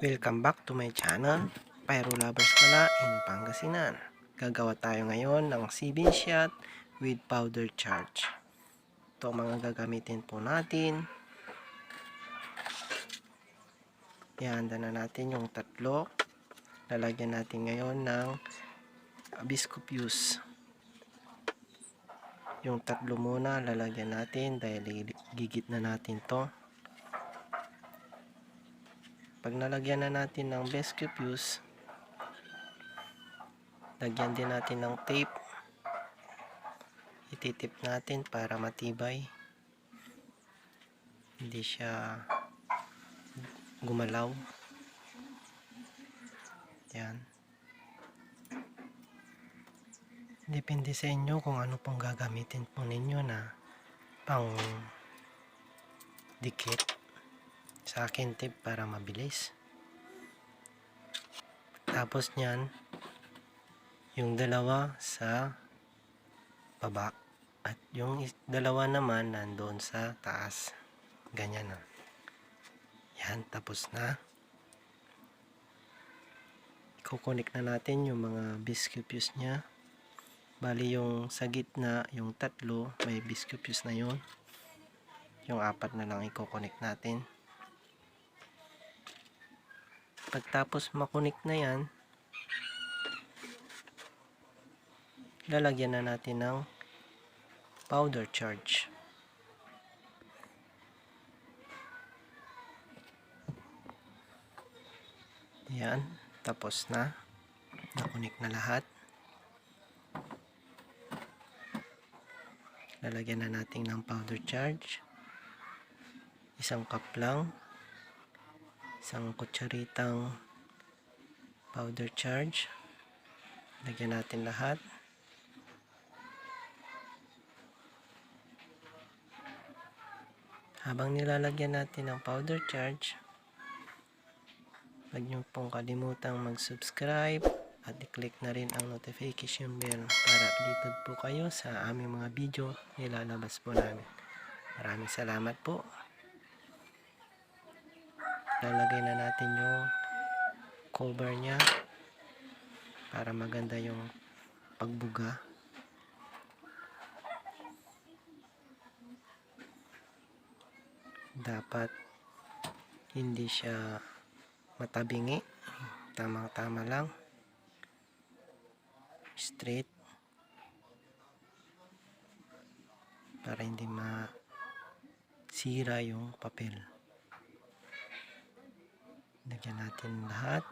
Welcome back to my channel, Pyro Lovers pala in Pangasinan. Gagawa tayo ngayon ng 7 shot with powder charge. Ito mga gagamitin po natin. Ihanda na natin yung tatlo. Lalagyan natin ngayon ng biscupius. Yung tatlo muna lalagyan natin dahil gigit na natin to. Pag nalagyan na natin ng best fuse, lagyan din natin ng tape. Ititip natin para matibay. Hindi siya gumalaw. Yan. Depende sa inyo kung ano pong gagamitin po ninyo na pang dikit sa akin tip para mabilis. Tapos nyan yung dalawa sa baba. At yung dalawa naman nandoon sa taas. Ganyan na. Yan tapos na. Kukunik na natin yung mga biscuits nya bali yung sa gitna yung tatlo may biscuits na yun. Yung apat na lang i-connect natin Pagtapos makunik na yan, lalagyan na natin ng powder charge. Yan, tapos na. Nakunik na lahat. Lalagyan na natin ng powder charge. Isang cup lang isang kutsaritang powder charge. Lagyan natin lahat. Habang nilalagyan natin ng powder charge huwag niyo pong kalimutang mag subscribe at i-click na rin ang notification bell para updated po kayo sa aming mga video nilalabas po namin. Maraming salamat po lalagay na natin yung cover nya para maganda yung pagbuga. Dapat hindi siya matabingi. Tamang tama lang. Straight. Para hindi masira yung papel Lagyan natin lahat.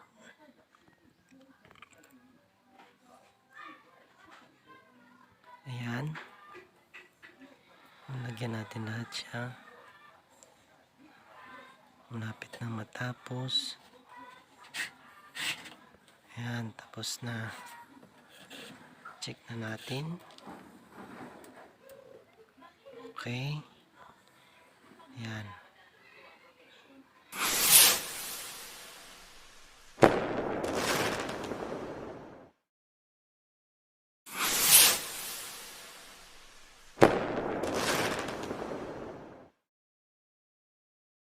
Ayan. Lagyan natin lahat siya. Malapit na matapos. Ayan, tapos na. Check na natin. Okay. Ayan.